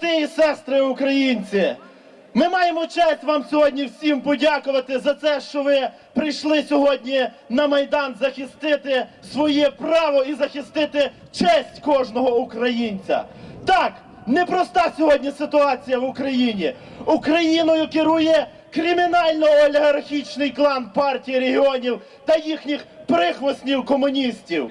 брати і сестри українці, ми маємо честь вам сьогодні всім подякувати за це, що ви прийшли сьогодні на Майдан захистити своє право і захистити честь кожного українця. Так, непроста сьогодні ситуація в Україні. Україною керує кримінально-олігархічний клан партії регіонів та їхніх прихвостнів комуністів.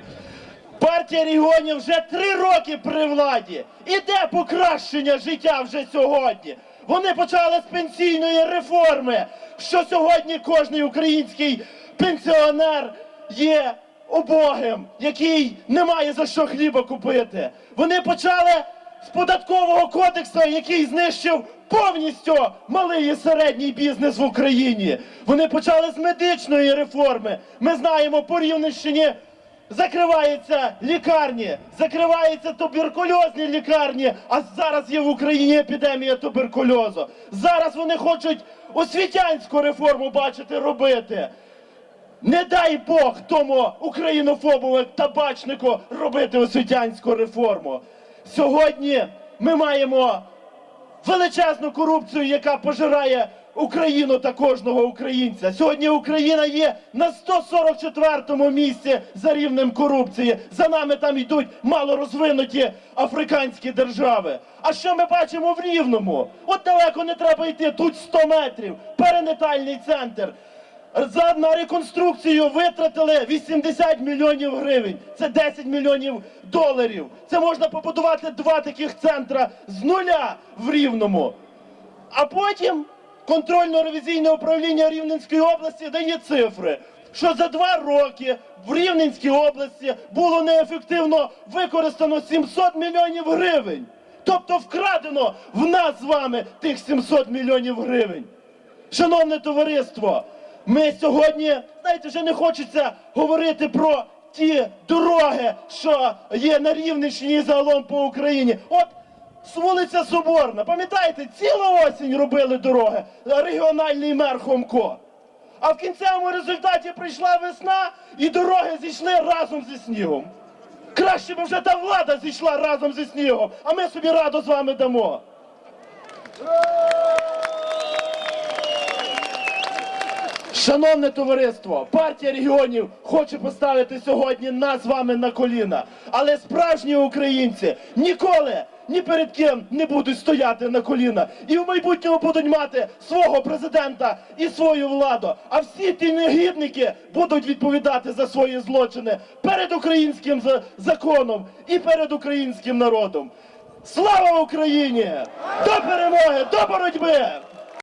Партія регіонів вже три роки при владі. Іде покращення життя вже сьогодні. Вони почали з пенсійної реформи, що сьогодні кожний український пенсіонер є убогим, який не має за що хліба купити. Вони почали з податкового кодексу, який знищив повністю малий і середній бізнес в Україні. Вони почали з медичної реформи. Ми знаємо по Рівненщині Закриваються лікарні, закриваються туберкульозні лікарні, а зараз є в Україні епідемія туберкульозу. Зараз вони хочуть освітянську реформу бачити робити. Не дай Бог тому українофобову табачнику робити освітянську реформу. Сьогодні ми маємо величезну корупцію, яка пожирає Україну та кожного українця. Сьогодні Україна є на 144-му місці за рівнем корупції. За нами там йдуть малорозвинуті африканські держави. А що ми бачимо в Рівному? От далеко не треба йти, тут 100 метрів, перинатальний центр. За на реконструкцію витратили 80 мільйонів гривень. Це 10 мільйонів доларів. Це можна побудувати два таких центра з нуля в Рівному. А потім контрольно-ревізійне управління Рівненської області дає цифри, що за два роки в Рівненській області було неефективно використано 700 мільйонів гривень. Тобто вкрадено в нас з вами тих 700 мільйонів гривень. Шановне товариство, ми сьогодні, знаєте, вже не хочеться говорити про ті дороги, що є на Рівненщині і загалом по Україні. От вулиця Соборна, пам'ятаєте, цілу осінь робили дороги, регіональний мер Хомко. А в кінцевому результаті прийшла весна і дороги зійшли разом зі снігом. Краще би вже та влада зійшла разом зі снігом, а ми собі раду з вами дамо. Шановне товариство, партія регіонів хоче поставити сьогодні нас з вами на коліна. Але справжні українці ніколи ні перед ким не будуть стояти на коліна. І в майбутньому будуть мати свого президента і свою владу. А всі ті негідники будуть відповідати за свої злочини перед українським законом і перед українським народом. Слава Україні! До перемоги, до боротьби!